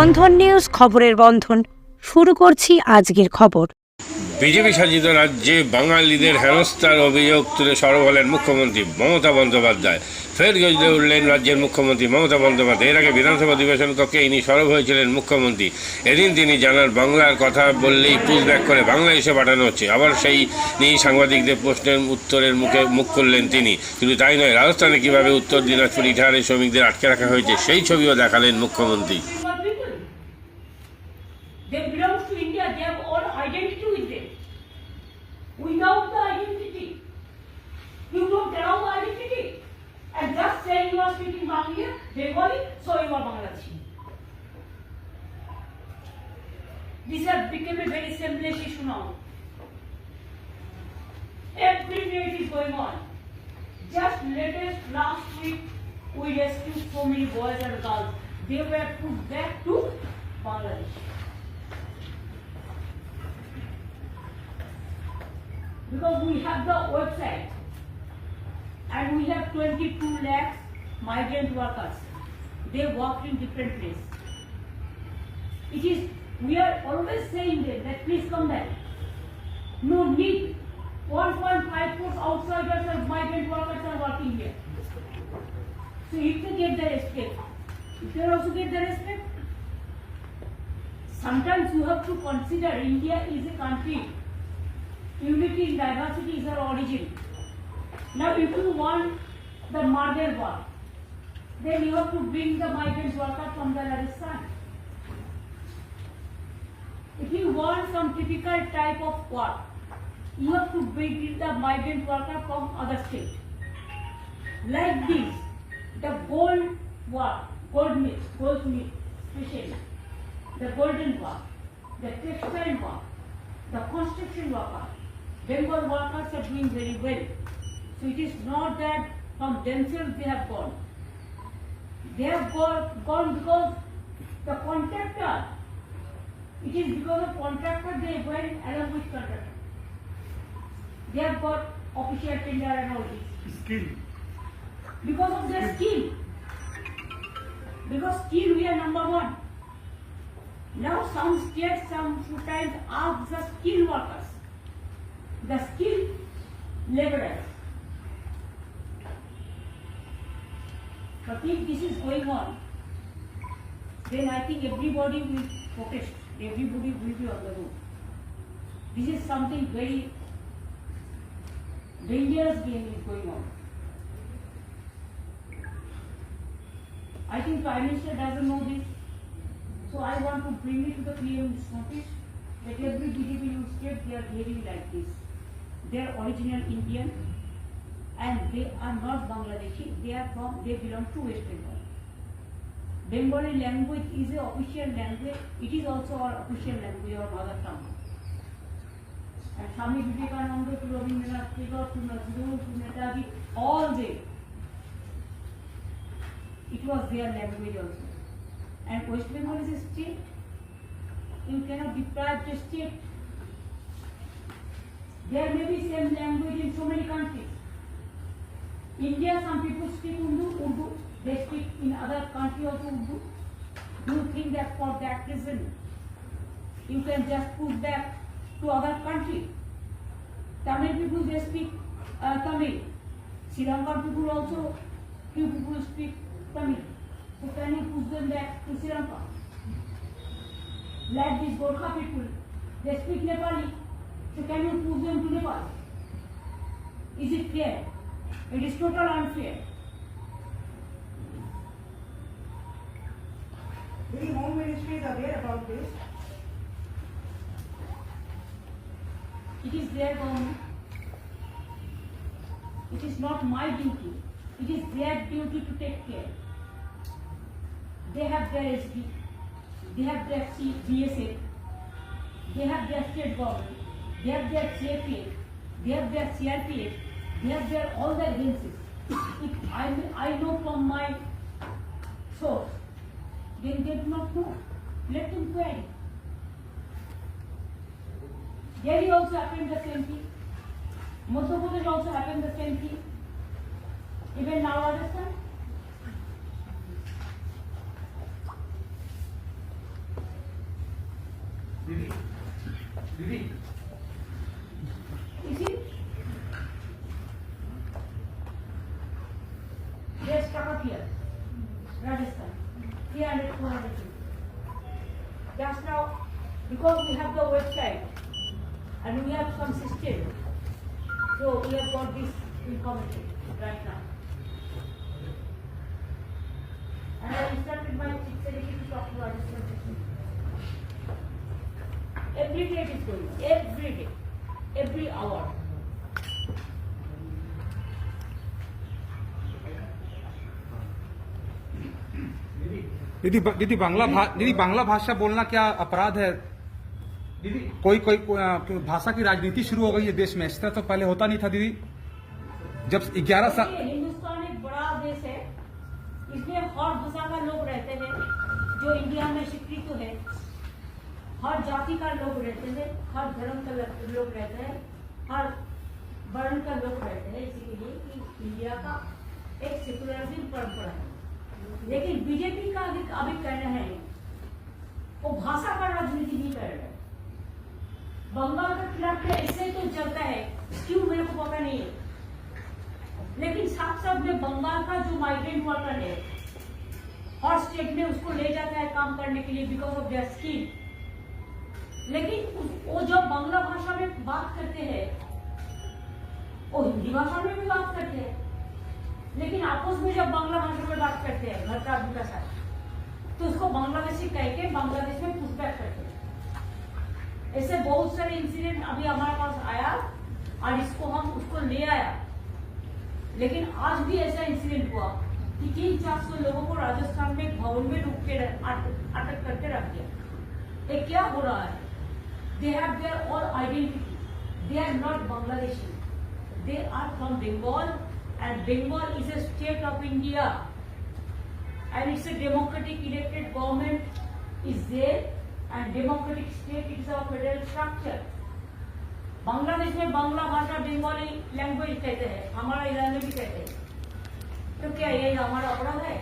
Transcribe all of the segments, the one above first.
বন্ধন news খবরের বন্ধন শুরু করছি আজকের খবর বিজেপি শাসিত রাজ্যে বাঙালিদের হেনস্থার অভিযোগ তুলে সরব হলেন মুখ্যমন্ত্রী মমতা বন্দ্যোপাধ্যায় ফের গজলে উঠলেন রাজ্যের মুখ্যমন্ত্রী মমতা বন্দ্যোপাধ্যায় এর আগে বিধানসভা অধিবেশন কক্ষে ইনি সরব হয়েছিলেন মুখ্যমন্ত্রী এদিন তিনি জানার বাংলার কথা বললেই ব্যাক করে বাংলা এসে পাঠানো হচ্ছে আবার সেই নিয়ে সাংবাদিকদের প্রশ্নের উত্তরের মুখে মুখ করলেন তিনি কিন্তু তাই নয় রাজস্থানে কীভাবে উত্তর দিনাজপুর ইটাহারের শ্রমিকদের আটকে রাখা হয়েছে সেই ছবিও দেখালেন মুখ্যমন্ত্রী They belong to India. They have all identity with them. Without the identity, you don't have the identity. And just saying you are speaking Bangla, Bengali, so you are Bangladeshi. This has become a very simple issue now. Every minute is going on. Just latest last week, we rescued so many boys and girls. They were put back to Bangladesh. Because we have the website and we have 22 lakhs migrant workers. They work in different places. It is, we are always saying them that please come back. No need 1.5 crore outsiders and migrant workers are working here. So if they get the respect, if they also get the respect, sometimes you have to consider India is a country Unity in diversity is our origin. Now, if you want the model work, then you have to bring the migrant worker from the Rajasthan. If you want some typical type of work, you have to bring the migrant worker from other state. Like this, the gold work, gold mills, gold mills, the golden work, the textile work, the construction worker, Bengal workers are doing very well. So it is not that from themselves they have gone. They have gone, because the contractor, it is because of contractor they went along with contractor. They have got official tender and all this. Skill. Because of their skill. Because skill we are number one. Now some states, some sometimes ask the skill worker the skill laborers. But if this is going on, then I think everybody will protest, everybody will be on the road. This is something very dangerous game is going on. I think Prime Minister doesn't know this. So I want to bring it to the PM's notice that every BJP will step they are behaving like this they are original Indian and they are not Bangladeshi, they are from, they belong to West Bengal. Bengali language is a official language, it is also our official language or mother tongue. And Swami Vivekananda to Rabindranath Tagore to Nazrul to Netaji, all they, it was their language also. And West Bengal is a state, you cannot deprive the state There may be same language in so many countries. India, some people speak Urdu, Urdu. They speak in other country also Urdu. Do You think that for that reason, you can just put that to other country. Tamil people, they speak uh, Tamil. Sri Lanka people also, few people speak Tamil. So can you put them back to Sri Lanka? Like these Gorkha people, they speak Nepali. So can you prove them to Nepal? Is it fair? It is total unfair. The home ministry is aware about this. It is their government. It is not my duty. It is their duty to take care. They have their They have their BSA. They have their state government they have their CAPF, they have their CRPF, they have their all their agencies. If I, I know from my source, then they do not know. Let them query. Delhi also happened the same thing. them also happened the same thing. Even now Rajasthan. Didi, Didi, because we have the website and we have some system. So we have got this information right now. And I instructed my chief secretary to talk to our Every day it is going, every day, every hour. दीदी दीदी बांग्ला दीदी बांग्ला भाषा बोलना क्या अपराध है दीदी कोई कोई, तो भाषा की राजनीति शुरू हो गई है देश में इस तरह तो पहले होता नहीं था दीदी जब ग्यारह साल हिंदुस्तान एक बड़ा देश है इसमें हर भाषा का लोग रहते हैं जो इंडिया में स्वीकृत है हर जाति का लोग रहते हैं हर धर्म का लोग रहते हैं हर वर्ण का लोग रहते हैं इसीलिए इंडिया का एक सेकुलरिज्म परंपरा है लेकिन बीजेपी का अभी कहना है वो भाषा का राजनीति नहीं कर रहा है बंगाल का खिलाफ ऐसे तो चलता है क्यों मेरे को पता नहीं है लेकिन साफ साफ में बंगाल का जो माइग्रेंट वर्कर है हर स्टेट में उसको ले जाता है काम करने के लिए बिकॉज ऑफ देयर स्किल लेकिन वो जब बांग्ला भाषा में बात करते हैं वो हिंदी भाषा में भी बात करते हैं लेकिन आपस में जब बांग्ला भाषा में बात करते हैं घर का आदमी का साथ तो उसको बांग्लादेशी कह के बांग्लादेश में पुशबैक करते हैं ऐसे बहुत सारे इंसिडेंट अभी हमारे पास आया और इसको हम उसको ले आया लेकिन आज भी ऐसा इंसिडेंट हुआ कि तीन चार सौ लोगों को राजस्थान में भवन में रुक के अटक करके रख दिया ये क्या हो रहा है they have their all identity they are not Bangladeshi they are from Bengal and Bengal is a state of India and it's a democratic elected government is there and democratic state is a federal structure. Bangladesh में बांग्ला भाषा Bengali language कहते हैं हमारा Iran में भी कहते हैं तो क्या ये हमारा अपराध है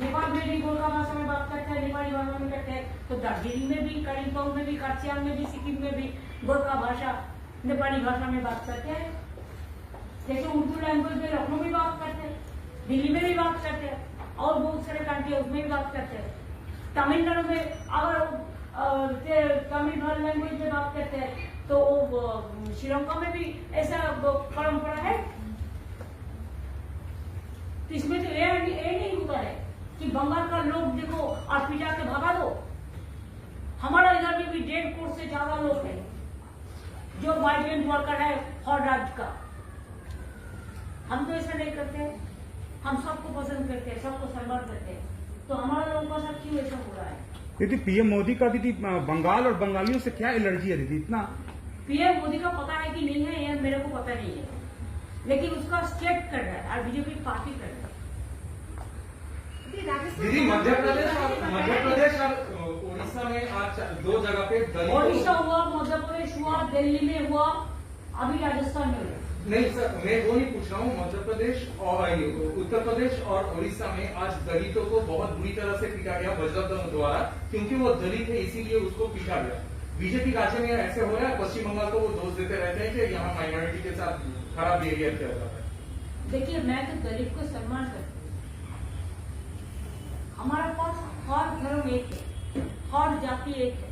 नेपाल में भी गोरखा भाषा में बात करते हैं नेपाली भाषा में करते हैं तो दार्जिलिंग में भी कालिम्पोंग में भी काठियांग में भी सिक्किम में भी गोरखा भाषा नेपाली भाषा में बात करते हैं जैसे उर्दू लैंग्वेज में लखनऊ में बात करते हैं दिल्ली में भी बात करते हैं और बहुत सारे कंट्री उसमें भी बात करते हैं तमिलनाडु में और तमिल लैंग्वेज में बात करते हैं तो श्रीलंका में भी ऐसा परंपरा है तो इसमें तो ये नहीं होता है कि बंगाल का लोग देखो आप पिटा के भगा दो हमारा इधर में भी डेढ़ करोड़ से ज्यादा लोग हैं जो माइग्रेंट वर्कर है हर राज्य का हम तो ऐसा नहीं करते हम सबको पसंद करते हैं सबको सम्मान करते हैं तो हमारा लोगों का सब क्यों ऐसा हो रहा है दीदी पीएम मोदी का दीदी बंगाल और बंगालियों से क्या एलर्जी है दीदी इतना पीएम मोदी का पता है कि नहीं है या मेरे को पता नहीं है लेकिन उसका स्टेट कर रहा है और बीजेपी पार्टी कर रहा है दीदी मध्य प्रदेश मध्य प्रदेश और उड़ीसा में आज दो जगह पे उड़ीसा हुआ मध्य प्रदेश हुआ दिल्ली में हुआ अभी राजस्थान में हुआ नहीं सर मैं वो नहीं पूछ रहा हूँ मध्य प्रदेश और उत्तर प्रदेश और उड़ीसा में आज दलितों को बहुत बुरी तरह से पीटा गया बजरंग दल द्वारा क्योंकि वो दलित है इसीलिए उसको पीटा गया बीजेपी राज्य में ऐसे हो रहा है पश्चिम बंगाल को वो दोष देते रहते हैं कि यहाँ माइनॉरिटी के साथ खराब बिहेवियर किया जाता है देखिए मैं तो दलित को सम्मान करती हूँ हमारा पास हर धर्म एक है हर जाति एक है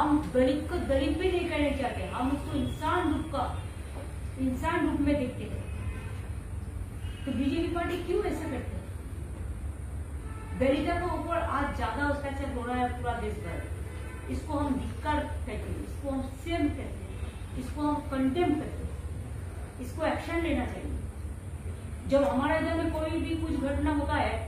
हम दलित को दलित भी नहीं कहना चाहते हम उसको इंसान रूप का इंसान रूप में देखते थे तो बीजेपी पार्टी क्यों ऐसा करती है दलितों के ऊपर आज ज्यादा अत्याचार हो रहा है पूरा देश भर इसको हम धिक्कार कहते हैं इसको हम सेम कहते हैं इसको हम कंटेम करते हैं इसको एक्शन लेना चाहिए जब हमारे इधर में कोई भी कुछ घटना होता है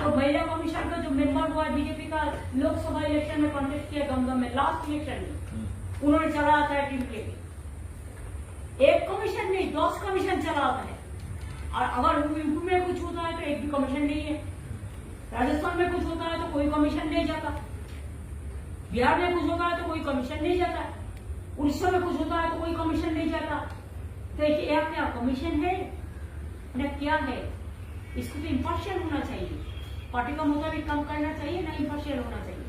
तो महिला कमीशन का जो मेंबर हुआ बीजेपी का लोकसभा इलेक्शन में कॉन्टेस्ट किया गमगम में लास्ट इलेक्शन में हम्म। उन्होंने चला आता है टीम के लिए एक कमीशन नहीं दस कमीशन चलाता है और अगर यूपी में कुछ होता है तो एक भी कमीशन नहीं है राजस्थान में कुछ होता है तो कोई कमीशन नहीं जाता बिहार में कुछ होता है तो कोई कमीशन नहीं जाता उड़ीसा में कुछ होता है तो कोई कमीशन नहीं जाता तो ये अपना कमीशन है न क्या है इसको तो इम्पार्शियल होना चाहिए पार्टी का मुद्दा भी कम करना चाहिए ना इम्पार्शियल होना चाहिए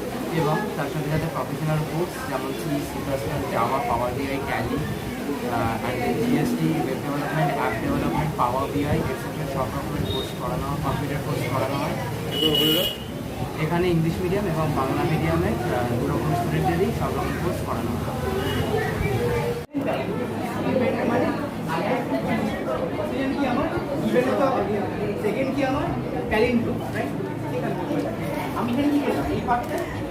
এবং তার সাথে সাথে প্রফেশনাল কোর্স যেমন সি সি প্লাস প্লাস জামা পাওয়ার বিআই ক্যালি and GST web development app development power BI extra সব রকমের কোর্স করানো হয় কম্পিউটার কোর্স করানো হয় এখানে ইংলিশ মিডিয়াম এবং বাংলা মিডিয়ামে দু রকম স্টুডেন্টেরই সব রকম কোর্স করানো হয় সেকেন্ড কি আমার রাইট আমি এই পার্টটা